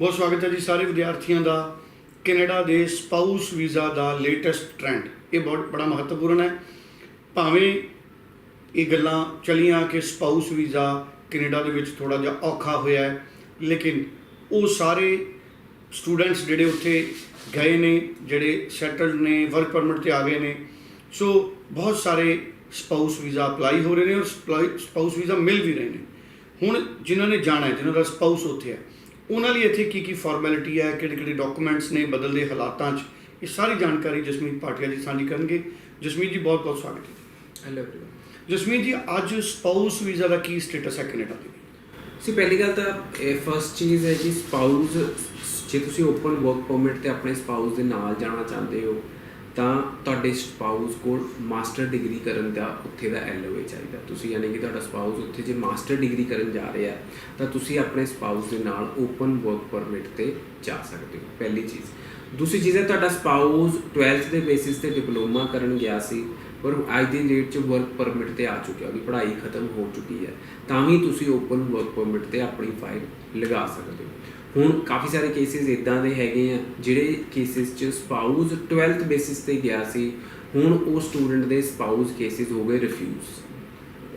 ਬਹੁਤ ਸਵਾਗਤ ਹੈ ਜੀ ਸਾਰੇ ਵਿਦਿਆਰਥੀਆਂ ਦਾ। ਕੈਨੇਡਾ ਦੇ ਸਪਾਊਸ ਵੀਜ਼ਾ ਦਾ ਲੇਟੈਸਟ ਟ੍ਰੈਂਡ ਇਹ ਬਹੁਤ ਬੜਾ ਮਹੱਤਵਪੂਰਨ ਹੈ। ਭਾਵੇਂ ਇਹ ਗੱਲਾਂ ਚਲੀਆਂ ਕਿ ਸਪਾਊਸ ਵੀਜ਼ਾ ਕੈਨੇਡਾ ਦੇ ਵਿੱਚ ਥੋੜਾ ਜਿਹਾ ਔਖਾ ਹੋਇਆ ਹੈ, ਲੇਕਿਨ ਉਹ ਸਾਰੇ ਸਟੂਡੈਂਟਸ ਜਿਹੜੇ ਉੱਥੇ ਗਏ ਨੇ, ਜਿਹੜੇ ਸੈਟਲਡ ਨੇ ਵਰਕ ਪਰਮਿਟ ਤੇ ਆ ਗਏ ਨੇ। ਸੋ ਬਹੁਤ ਸਾਰੇ ਸਪਾਊਸ ਵੀਜ਼ਾ ਅਪਲਾਈ ਹੋ ਰਹੇ ਨੇ ਔਰ ਸਪਾਊਸ ਵੀਜ਼ਾ ਮਿਲ ਵੀ ਰਹੇ ਨੇ। ਹੁਣ ਜਿਨ੍ਹਾਂ ਨੇ ਜਾਣਾ ਹੈ, ਜਿਨ੍ਹਾਂ ਦਾ ਸਪਾਊਸ ਉੱਥੇ ਹੈ ਉਹਨਾਂ ਲਈ ਇੱਥੇ ਕੀ ਕੀ ਫਾਰਮੈਲਿਟੀ ਹੈ ਕਿਹੜੇ ਕਿਹੜੇ ਡਾਕੂਮੈਂਟਸ ਨੇ ਬਦਲਦੇ ਹਾਲਾਤਾਂ 'ਚ ਇਹ ਸਾਰੀ ਜਾਣਕਾਰੀ ਜਸਮੀਤ ਭਾਟੀਆ ਜੀ ਸਾਂਝੀ ਕਰਨਗੇ ਜਸਮੀਤ ਜੀ ਬਹੁਤ ਬਹੁਤ ਸਵਾਗਤ ਹੈ ਹੈਲੋ एवरीवन ਜਸਮੀਤ ਜੀ ਅੱਜ ਸਪਾਊਸ ਵੀਜ਼ਾ ਦਾ ਕੀ ਸਟੇਟਸ ਹੈ ਕੈਨੇਡਾ ਦੇ ਸੀ ਪਹਿਲੀ ਗੱਲ ਤਾਂ ਇਹ ਫਰਸਟ ਚੀਜ਼ ਹੈ ਕਿ ਸਪਾਊਸ ਜੇ ਤੁਸੀਂ ਓਪਨ ਵਰਕ ਪਰਮਿਟ ਤੇ ਆਪਣੇ ਸਪਾਊਸ ਦੇ ਨਾਲ ਜਾਣਾ ਚਾਹੁੰਦੇ ਹੋ ਤਾਂ ਤੁਹਾਡੇ ਸਪਾਊਸ ਕੋਲ ਮਾਸਟਰ ਡਿਗਰੀ ਕਰਨ ਦਾ ਉੱਥੇ ਦਾ ਐਲਓਏ ਚਾਹੀਦਾ। ਤੁਸੀਂ ਯਾਨੀ ਕਿ ਤੁਹਾਡਾ ਸਪਾਊਸ ਉੱਥੇ ਜੇ ਮਾਸਟਰ ਡਿਗਰੀ ਕਰਨ ਜਾ ਰਿਹਾ, ਤਾਂ ਤੁਸੀਂ ਆਪਣੇ ਸਪਾਊਸ ਦੇ ਨਾਲ ਓਪਨ ਵਰਕ ਪਰਮਿਟ ਤੇ ਜਾ ਸਕਦੇ ਹੋ। ਪਹਿਲੀ ਚੀਜ਼। ਦੂਸਰੀ ਚੀਜ਼ ਹੈ, ਤੁਹਾਡਾ ਸਪਾਊਸ 12th ਦੇ ਬੇਸਿਸ ਤੇ ਡਿਪਲੋਮਾ ਕਰਨ ਗਿਆ ਸੀ, ਪਰ ਅੱਜ ਦੀ ਡੇਟ 'ਚ ਵਰਕ ਪਰਮਿਟ ਤੇ ਆ ਚੁੱਕਿਆ, ਉਹਦੀ ਪੜ੍ਹਾਈ ਖਤਮ ਹੋ ਚੁੱਕੀ ਹੈ। ਤਾਂ ਵੀ ਤੁਸੀਂ ਓਪਨ ਵਰਕ ਪਰਮਿਟ ਤੇ ਆਪਣੀ ਫਾਈਲ ਲਗਾ ਸਕਦੇ ਹੋ। ਹੁਣ ਕਾਫੀ ਸਾਰੇ ਕੇਸਿਸ ਇਦਾਂ ਦੇ ਹੈਗੇ ਆ, ਜਿਹੜੇ ਕੇਸਿਸ 'ਚ ਸਪਾਊਸ 12th ਬੇਸਿਸ ਤੇ ਗਿਆ ਸੀ, ਹੁਣ ਉਹ ਸਟੂਡੈਂਟ ਦੇ ਸਪਾਊਸ ਕੇਸਿਸ ਹੋ ਗਏ ਰਿਫਿਊਜ਼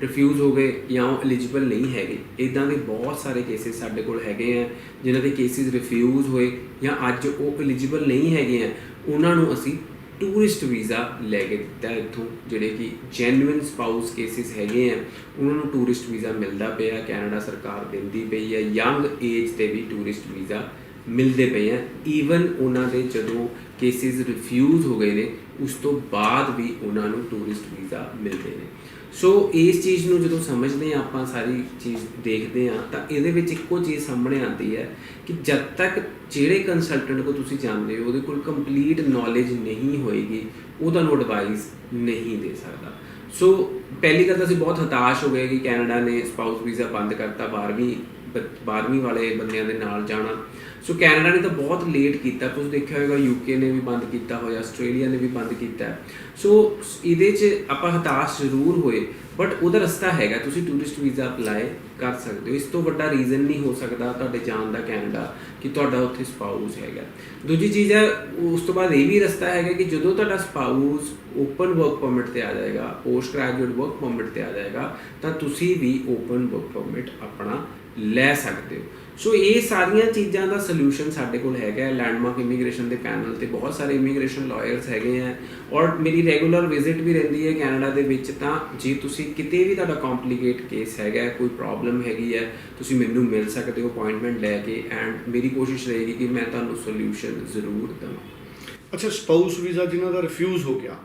ਰਿਫਿਊਜ਼ ਹੋ ਗਏ ਜਾਂ ਉਹ ਐਲੀਜੀਬਲ ਨਹੀਂ ਹੈਗੇ। ਇਦਾਂ ਦੇ ਬਹੁਤ ਸਾਰੇ ਕੇਸਿਸ ਸਾਡੇ ਕੋਲ ਹੈਗੇ ਆ, ਜਿਨ੍ਹਾਂ ਦੇ ਕੇਸਿਸ ਰਿਫਿਊਜ਼ ਹੋਏ ਜਾਂ ਅੱਜ ਉਹ ਐਲੀਜੀਬਲ ਨਹੀਂ ਹੈਗੇ ਆ, ਉਹਨਾਂ ਨੂੰ ਅਸੀਂ ਟੂਰਿਸਟ ਵੀਜ਼ਾ ਲੈ ਕੇ ਦਿੱਤਾ ਇੱਥੋਂ, ਜਿਹੜੇ ਕਿ ਜੈਨੂਇਨ ਸਪਾਊਸ ਕੇਸਿਸ ਹੈਗੇ ਆ, ਉਹਨਾਂ ਨੂੰ ਟੂਰਿਸਟ ਵੀਜ਼ਾ ਮਿਲਦਾ ਪਿਆ, ਕੈਨੇਡਾ ਸਰਕਾਰ ਦਿੰਦੀ ਪਈ ਹੈ ਯੰਗ ਏਜ ਤੇ ਵੀ ਟੂਰਿਸਟ ਵੀਜ਼ਾ ਮਿਲਦੇ ਪਏ ਆ। ਈਵਨ ਉਹਨਾਂ ਦੇ ਜਦੋਂ ਕੇਸਿਸ ਰਿਫਿਊਜ਼ ਹੋ ਗਏ ਨੇ, ਉਸ ਤੋਂ ਬਾਅਦ ਵੀ ਉਹਨਾਂ ਨੂੰ ਟੂਰਿਸਟ ਵੀਜ਼ਾ ਮਿਲਦੇ ਨੇ। ਸੋ ਇਸ ਚੀਜ਼ ਨੂੰ ਜਦੋਂ ਸਮਝਦੇ ਆ ਆਪਾਂ ਸਾਰੀ ਚੀਜ਼ ਦੇਖਦੇ ਆ ਤਾਂ ਇਹਦੇ ਵਿੱਚ ਇੱਕੋ ਚੀਜ਼ ਸਾਹਮਣੇ ਆਉਂਦੀ ਹੈ ਕਿ ਜਦ ਤੱਕ ਜਿਹੜੇ ਕੰਸਲਟੈਂਟ ਕੋ ਤੁਸੀਂ ਜਾਂਦੇ ਹੋ, ਉਹਦੇ ਕੋਲ ਕੰਪਲੀਟ ਨੌਲੇਜ ਨਹੀਂ ਹੋਏਗੀ, ਉਹ ਤੁਹਾਨੂੰ ਐਡਵਾਈਸ ਨਹੀਂ ਦੇ ਸਕਦਾ। ਸੋ ਪਹਿਲੀ ਗੱਲ ਤਾਂ ਅਸੀਂ ਬਹੁਤ ਹਤਾਸ਼ ਹੋ ਗਏ ਕਿ ਕੈਨੇਡਾ ਨੇ ਸਪਾਊਸ ਵੀਜ਼ਾ ਬੰਦ ਕਰਤਾ 12ਵੀਂ 12ਵੀਂ ਵਾਲੇ ਬੰਦਿਆਂ ਦੇ ਨਾਲ ਜਾਣਾ। ਸੋ ਕੈਨੇਡਾ ਨੇ ਤਾਂ ਬਹੁਤ ਲੇਟ ਕੀਤਾ। ਤੁਸੀਂ ਦੇਖਿਆ ਹੋਵੇਗਾ ਯੂਕੇ ਨੇ ਵੀ ਬੰਦ ਕੀਤਾ ਹੋਇਆ ਆਸਟ੍ਰੇਲੀਆ ਨੇ ਵੀ ਬੰਦ ਕੀਤਾ। ਸੋ ਇਹਦੇ 'ਚ ਆਪਾਂ ਹਤਾਸ਼ ਜ਼ਰੂਰ ਹੋਏ ਬਟ ਉਹਦਾ ਰਸਤਾ ਹੈਗਾ। ਤੁਸੀਂ ਟੂਰਿਸਟ ਵੀਜ਼ਾ ਅਪਲਾਈ ਕਰ ਸਕਦੇ ਹੋ। ਇਸ ਤੋਂ ਵੱਡਾ ਰੀਜ਼ਨ ਨਹੀਂ ਹੋ ਸਕਦਾ ਤੁਹਾਡੇ ਜਾਣ ਦਾ ਕੈਨੇਡਾ ਕਿ ਤੁਹਾਡਾ ਉੱਥੇ ਸਪਾਊਸ ਹੈਗਾ। ਦੂਜੀ ਚੀਜ਼ ਹੈ, ਉਸ ਤੋਂ ਬਾਅਦ ਇਹ ਵੀ ਰਸਤਾ ਹੈਗਾ ਕਿ ਜਦੋਂ ਤੁਹਾਡਾ ਸਪਾਊਸ ਓਪਨ ਵਰਕ ਪਰਮਿਟ ਤੇ ਆ ਜਾਏਗਾ ਪੋਸਟ ਗ੍ਰੈਜੂਏਟ ਵਰਕ ਪਰਮਿਟ ਤੇ ਆ ਜਾਏਗਾ, ਤਾਂ ਤੁਸੀਂ ਵੀ ਓਪਨ ਵਰਕ ਪਰਮਿਟ ਆਪਣਾ ਲੈ ਸਕਦੇ ਹੋ। ਸੋ ਇਹ ਸਾਰੀਆਂ ਚੀਜ਼ਾਂ ਦਾ ਸੋਲੂਸ਼ਨ ਸਾਡੇ ਕੋਲ ਹੈਗਾ ਹੈ ਲੈਂਡਮਾਰਕ ਇਮੀਗ੍ਰੇਸ਼ਨ ਦੇ ਪੈਨਲ ਤੇ ਬਹੁਤ ਸਾਰੇ ਇਮੀਗ੍ਰੇਸ਼ਨ ਲਾਇਰਸ ਹੈਗੇ ਆ ਔਰ ਮੇਰੀ ਰੈਗੂਲਰ ਵਿਜ਼ਿਟ ਵੀ ਰਹਿੰਦੀ ਹੈ ਕੈਨੇਡਾ ਦੇ ਵਿੱਚ ਤਾਂ ਜੇ ਤੁਸੀਂ ਕਿਤੇ ਵੀ ਤੁਹਾਡਾ ਕੰਪਲਿਕੇਟ ਕੇਸ ਹੈਗਾ, ਕੋਈ ਪ੍ਰੋਬਲਮ ਹੈਗੀ ਹੈ, ਤੁਸੀਂ ਮੈਨੂੰ ਮਿਲ ਸਕਦੇ ਹੋ ਅਪਾਇੰਟਮੈਂਟ ਲੈ ਕੇ ਐਂਡ ਮੇਰੀ ਕੋਸ਼ਿਸ਼ ਰਹੇਗੀ ਕਿ ਮੈਂ ਤੁਹਾਨੂੰ ਸੋਲੂਸ਼ਨ ਜ਼ਰੂਰ ਦਵਾਂ। ਅੱਛਾ ਸਪਾਊਸ ਵੀਜ਼ਾ ਜਿਨ੍ਹਾਂ ਦਾ ਰਿਫਿਊਜ਼ ਹੋ ਗਿਆ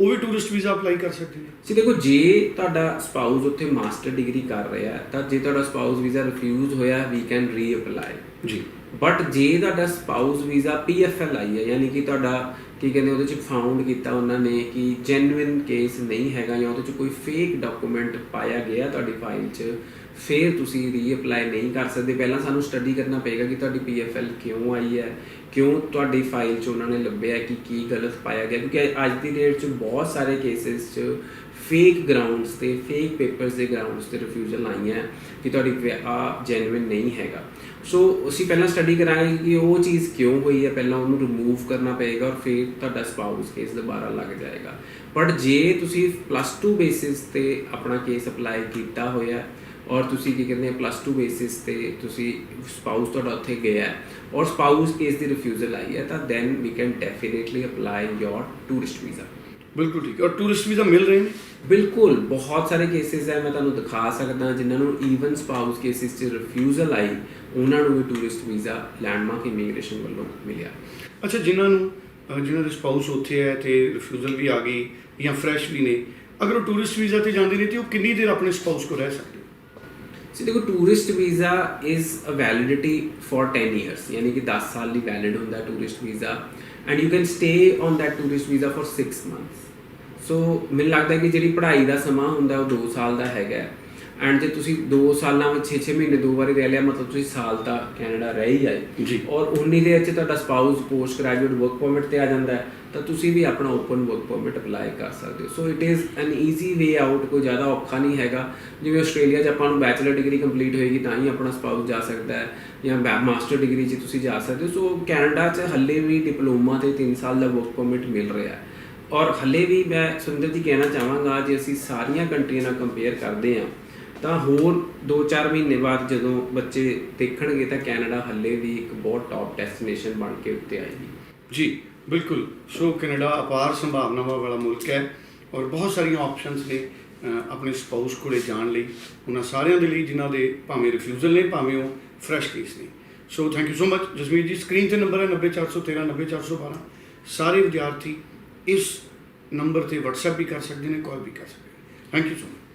ਉਹ ਵੀ ਟੂਰਿਸਟ ਵੀਜ਼ਾ ਅਪਲਾਈ ਕਰ ਸਕਦੇ ਨੇ। ਸੀ ਦੇਖੋ ਜੇ ਤੁਹਾਡਾ ਸਪਾਊਸ ਉੱਥੇ ਮਾਸਟਰ ਡਿਗਰੀ ਕਰ ਰਿਹਾ ਹੈ ਤਾਂ ਜੇ ਤੁਹਾਡਾ ਸਪਾਊਸ ਵੀਜ਼ਾ ਰਿਫਿਊਜ਼ ਹੋਇਆ ਵੀ ਕੈਨ ਰੀਅਪਲਾਈ ਜੀ। ਬਟ ਜੇ ਤੁਹਾਡਾ ਸਪਾਊਸ ਵੀਜ਼ਾ ਪੀਐਫਐਲ ਆਈ ਹੈ ਯਾਨੀ ਕਿ ਤੁਹਾਡਾ ਕੀ ਕਹਿੰਦੇ ਉਹਦੇ ਚ ਫਾਊਂਡ ਕੀਤਾ ਉਹਨਾਂ ਨੇ ਕਿ ਜੈਨੂਇਨ ਕੇਸ ਨਹੀਂ ਹੈਗਾ ਜਾਂ ਉਹਦੇ ਚ ਕੋਈ ਫੇਕ ਡਾਕੂਮੈਂਟ ਪਾਇਆ ਗਿਆ ਤੁਹਾਡੀ ਫਾਈਲ 'ਚ, ਫਿਰ ਤੁਸੀਂ ਰੀਅਪਲਾਈ ਨਹੀਂ ਕਰ ਸਕਦੇ। ਪਹਿਲਾਂ ਸਾਨੂੰ ਸਟੱਡੀ ਕਰਨਾ ਪਏਗਾ ਕਿ ਤੁਹਾਡੀ ਪੀਐਫਐਲ ਕਿਉਂ ਆਈ ਹੈ, ਕਿਉਂ ਤੁਹਾਡੀ ਫਾਈਲ 'ਚ ਉਹਨਾਂ ਨੇ ਲੱਭਿਆ ਕਿ ਕੀ ਗਲਤ ਪਾਇਆ ਗਿਆ, ਕਿਉਂਕਿ ਅੱਜ ਦੀ ਡੇਟ 'ਚ ਬਹੁਤ ਸਾਰੇ ਕੇਸਿਸ 'ਚ ਫੇਕ ਗਰਾਊਂਡਸ ਤੇ ਫੇਕ ਪੇਪਰਸ ਦੇ ਗਰਾਊਂਡਸ ਤੇ ਰਿਫਿਊਜ਼ਲ ਆਈਆਂ ਕਿ ਤੁਹਾਡੀ ਆ ਜੈਨੂਇਨ ਨਹੀਂ ਹੈਗਾ। ਸੋ ਅਸੀਂ ਪਹਿਲਾਂ ਸਟੱਡੀ ਕਰਾਂਗੇ ਕਿ ਉਹ ਚੀਜ਼ ਕਿਉਂ ਹੋਈ ਹੈ, ਪਹਿਲਾਂ ਉਹਨੂੰ ਰਿਮੂਵ ਕਰਨਾ ਪਏਗਾ ਔਰ ਫਿਰ ਤੁਹਾਡਾ ਸਪਾਊਸ ਕੇਸ ਦੁਬਾਰਾ ਲੱਗ ਜਾਏਗਾ। ਬਟ ਜੇ ਤੁਸੀਂ ਪਲੱਸ 2 ਬੇਸਿਸ ਤੇ ਆਪਣਾ ਕੇਸ ਅਪਲਾਈ ਕੀਤਾ ਹੋਇਆ ਔਰ ਤੁਸੀਂ ਕੀ ਕਹਿੰਦੇ ਪਲੱਸ 2 ਬੇਸਿਸ ਤੇ ਤੁਸੀਂ ਸਪਾਊਸ ਤੁਹਾਡਾ ਉੱਥੇ ਗਿਆ ਔਰ ਸਪਾਊਸ ਕੇਸ ਦੀ ਰਿਫਿਊਜ਼ਲ ਆਈ ਹੈ, ਤਾਂ then we can definitely apply your tourist visa ਬਿਲਕੁਲ ਠੀਕ ਹੈ। ਔਰ ਟੂਰਿਸਟ ਵੀਜ਼ਾ ਮਿਲ ਰਹੇ ਨੇ। ਬਿਲਕੁਲ ਬਹੁਤ ਸਾਰੇ ਕੇਸਿਸ ਹੈ ਮੈਂ ਤੁਹਾਨੂੰ ਦਿਖਾ ਸਕਦਾ ਜਿਨ੍ਹਾਂ ਨੂੰ ਈਵਨ ਸਪਾਊਸ ਕੇਸਿਸ 'ਚ ਰਿਫਿਊਜ਼ਲ ਆਈ ਉਹਨਾਂ ਨੂੰ ਵੀ ਟੂਰਿਸਟ ਵੀਜ਼ਾ ਲੈਂਡਮਾਰਕ ਇਮੀਗ੍ਰੇਸ਼ਨ ਵੱਲੋਂ ਮਿਲਿਆ। ਅੱਛਾ ਜਿਨ੍ਹਾਂ ਨੂੰ ਜਿਨ੍ਹਾਂ ਦੇ ਸਪਾਊਸ ਉੱਥੇ ਹੈ ਤੇ ਰਿਫਿਊਜ਼ਲ ਵੀ ਆ ਗਈ ਜਾਂ ਫਰੈਸ਼ ਵੀ ਨੇ ਅਗਰ ਉਹ ਟੂਰਿਸਟ ਵੀਜ਼ਾ ਤੇ ਜਾਂਦੇ ਨੇ ਤੇ ਉਹ ਕਿੰਨੀ ਦੇਰ ਆਪਣੇ ਸਪਾਊਸ ਕੋਲ ਰਹਿ ਸਕਦੇ ਸੋ ਦੇਖੋ tourist visa is a validity for 10 years ਯਾਨੀ ਕਿ 10 ਸਾਲ ਲਈ ਵੈਲਿਡ ਹੁੰਦਾ tourist visa and you can stay on that tourist visa for 6 months so ਮੈਨੂੰ ਲੱਗਦਾ ਕਿ ਜਿਹੜੀ ਪੜ੍ਹਾਈ ਦਾ ਸਮਾਂ ਹੁੰਦਾ ਉਹ 2 ਸਾਲ ਦਾ ਹੈਗਾ। ਐਂਡ ਜੇ ਤੁਸੀਂ 2 ਸਾਲਾਂ ਵਿੱਚ 6-6 ਮਹੀਨੇ ਦੋ ਵਾਰੀ ਰਹਿ ਲਿਆ ਮਤਲਬ ਤੁਸੀਂ ਸਾਲ ਤਾਂ ਕੈਨੇਡਾ ਰਹਿ ਹੀ ਆਏ। ਜੀ। ਔਰ ਉਨੀ ਦੇ ਵਿੱਚ ਤੁਹਾਡਾ spouse post graduate work permit ਤੇ ਆ ਜਾਂਦਾ ਹੈ ਤਾਂ ਤੁਸੀਂ ਵੀ ਆਪਣਾ ਓਪਨ ਵਰਕ ਪਰਮਿਟ ਅਪਲਾਈ ਕਰ ਸਕਦੇ ਹੋ। So it is an easy way out ਕੋਈ ਜ਼ਿਆਦਾ ਔਖਾ ਨਹੀਂ ਹੈਗਾ। ਜਿਵੇਂ ਆਸਟ੍ਰੇਲੀਆ 'ਚ ਆਪਾਂ ਨੂੰ ਬੈਚਲਰ ਡਿਗਰੀ ਕੰਪਲੀਟ ਹੋਏਗੀ ਤਾਂ ਹੀ ਆਪਣਾ ਸਪਾਊਸ ਜਾ ਸਕਦਾ ਹੈ। ਜਾਂ ਮਾਸਟਰ ਡਿਗਰੀ 'ਚ ਤੁਸੀਂ ਜਾ ਸਕਦੇ ਹੋ। ਸੋ ਕੈਨੇਡਾ 'ਚ ਹੱਲੇ ਵੀ ਡਿਪਲੋਮਾ ਤੇ 3 ਸਾਲ ਦਾ ਵਰਕ ਪਰਮਿਟ ਮਿਲ ਰਿਹਾ ਹੈ। ਔਰ ਹੱਲੇ ਵੀ ਮੈਂ ਸੁਰਿੰਦਰ ਜੀ ਕਹਿਣਾ ਚਾਹਾਂਗਾ, ਜੇ ਅਸੀਂ ਸਾਰੀਆਂ ਕੰਟਰੀਆਂ ਨਾਲ ਕੰਪੇਅਰ ਕਰਦੇ ਹਾਂ, ਤਾਂ ਹੋਰ 2-4 ਮਹੀਨੇ ਬਾਅਦ ਜਦੋਂ ਬੱਚੇ ਦੇਖਣਗੇ ਤਾਂ ਕੈਨੇਡਾ ਹੱਲੇ ਵੀ ਇੱਕ ਬਹੁਤ ਟੌਪ ਡੈਸਟੀਨੇਸ਼ਨ ਬਣ ਕੇ ਉੱਤੇ ਆਏਗੀ। ਜੀ, ਬਿਲਕੁਲ। ਸੋ ਕੈਨੇਡਾ ਅਪਾਰ ਸੰਭਾਵਨਾਵਾਂ ਵਾਲਾ ਮੁਲਕ ਹੈ ਔਰ ਬਹੁਤ ਸਾਰੀਆਂ ਆਪਸ਼ਨਸ ਨੇ ਆਪਣੇ ਸਪਾਊਸ ਕੋਲੇ ਜਾਣ ਲਈ। ਉਹਨਾਂ ਸਾਰਿਆਂ ਦੇ ਲਈ ਜਿਨ੍ਹਾਂ ਦੇ ਭਾਵੇਂ ਰਿਫਿਊਜ਼ਲ ਨੇ, ਭਾਵੇਂ ਉਹ ਫਰੈਸ਼ ਕੇਸ ਨੇ। So thank you so much Jasmeet ji screen ਤੇ ਨੰਬਰ ਹੈ 90413 90412 ਸਾਰੇ ਵਿਦਿਆਰਥੀ ਇਸ ਨੰਬਰ ਤੇ WhatsApp ਵੀ ਕਰ ਸਕਦੇ ਨੇ ਕਾਲ ਵੀ ਕਰ ਸਕਦੇ ਨੇ। Thank you so much